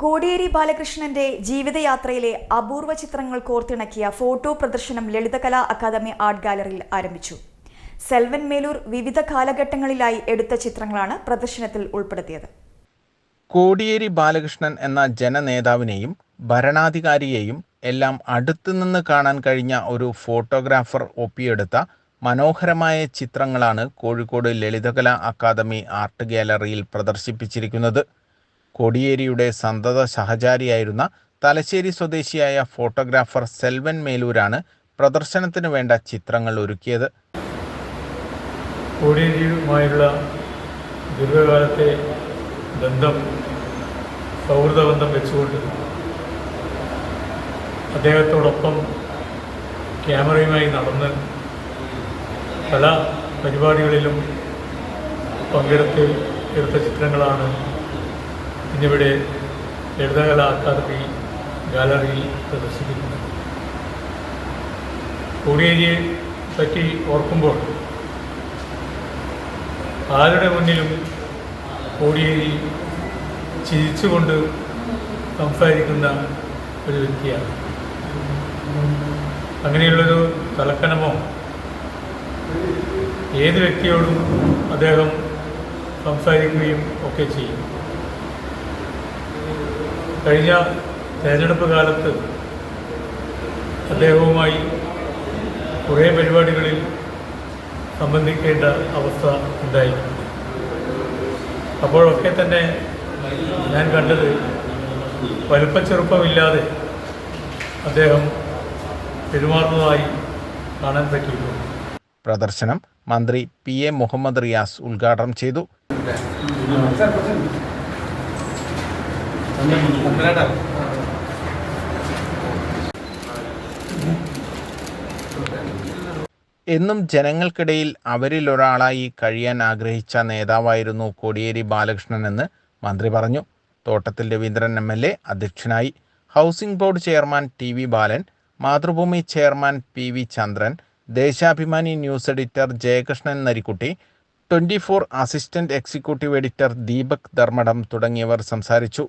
കോടിയേരി ബാലകൃഷ്ണന്റെ ജീവിതയാത്രയിലെ അപൂർവ ചിത്രങ്ങൾ കോർത്തിണക്കിയ ഫോട്ടോ പ്രദർശനം ലളിതകലാ അക്കാദമി ആർട്ട് ഗാലറിയിൽ ആരംഭിച്ചു. സെൽവൻ മേലൂർ വിവിധ കാലഘട്ടങ്ങളിലായി എടുത്ത ചിത്രങ്ങളാണ് പ്രദർശനത്തിൽ ഉൾപ്പെടുത്തിയത്. കോടിയേരി ബാലകൃഷ്ണൻ എന്ന ജനനേതാവിനെയും ഭരണാധികാരിയെയും എല്ലാം അടുത്തുനിന്ന് കാണാൻ കഴിഞ്ഞ ഒരു ഫോട്ടോഗ്രാഫർ ഒപ്പിയെടുത്ത മനോഹരമായ ചിത്രങ്ങളാണ് കോഴിക്കോട് ലളിതകലാ അക്കാദമി ആർട്ട് ഗാലറിയിൽ പ്രദർശിപ്പിച്ചിരിക്കുന്നത്. കോടിയേരിയുടെ സന്തത സഹചാരിയായിരുന്ന തലശ്ശേരി സ്വദേശിയായ ഫോട്ടോഗ്രാഫർ സെൽവൻ മേലൂരാണ് പ്രദർശനത്തിന് വേണ്ട ചിത്രങ്ങൾ ഒരുക്കിയത്. കോടിയേരിയുമായുള്ള ദീർഘകാലത്തെ ബന്ധം സൗഹൃദ ബന്ധം വെച്ചുകൊണ്ട് അദ്ദേഹത്തോടൊപ്പം ക്യാമറയുമായി നടന്ന് പല പരിപാടികളിലും പങ്കെടുത്ത് എടുത്ത ചിത്രങ്ങളാണ് ഇന്നിവിടെ ലളിതകലാ അക്കാദമി ഗാലറിയിൽ പ്രദർശിപ്പിക്കുന്നത് കോടിയേരിയെ പറ്റി ഓർക്കുമ്പോൾ ആരുടെ മുന്നിലും കോടിയേരി ചിരിച്ചുകൊണ്ട് സംസാരിക്കുന്ന ഒരു വ്യക്തിയാണ്. അങ്ങനെയുള്ളൊരു തലക്കനമോ ഏത് വ്യക്തിയോടും അദ്ദേഹം സംസാരിക്കുകയും ഒക്കെ ചെയ്യും. കഴിഞ്ഞ തെരഞ്ഞെടുപ്പ് കാലത്ത് അദ്ദേഹവുമായി കുറേ പരിപാടികളിൽ സംബന്ധിക്കേണ്ട അവസ്ഥ ഉണ്ടായി അപ്പോഴൊക്കെ തന്നെ ഞാൻ കണ്ടത് വലുപ്പച്ചെറുപ്പമില്ലാതെ അദ്ദേഹം പെരുമാറുന്നതായി കാണാൻ പറ്റിയിട്ടുണ്ട് പ്രദർശനം മന്ത്രി പി എ മുഹമ്മദ് റിയാസ് ഉദ്ഘാടനം ചെയ്തു. എന്നും ജനങ്ങൾക്കിടയിൽ അവരിൽ ഒരാളായി കഴിയാൻ ആഗ്രഹിച്ച നേതാവായിരുന്നു കോടിയേരി ബാലകൃഷ്ണൻ എന്ന് മന്ത്രി പറഞ്ഞു. തോട്ടത്തിൽ രവീന്ദ്രൻ എം എൽ എ അധ്യക്ഷനായി. Housing board chairman T V Balan Mathrubhumi chairman P V Chandran Deshabhimani news editor Jayakrishnan Narikkutty twenty four assistant executive editor Deepak Dharmadam തുടങ്ങിയവർ സംസാരിച്ചു.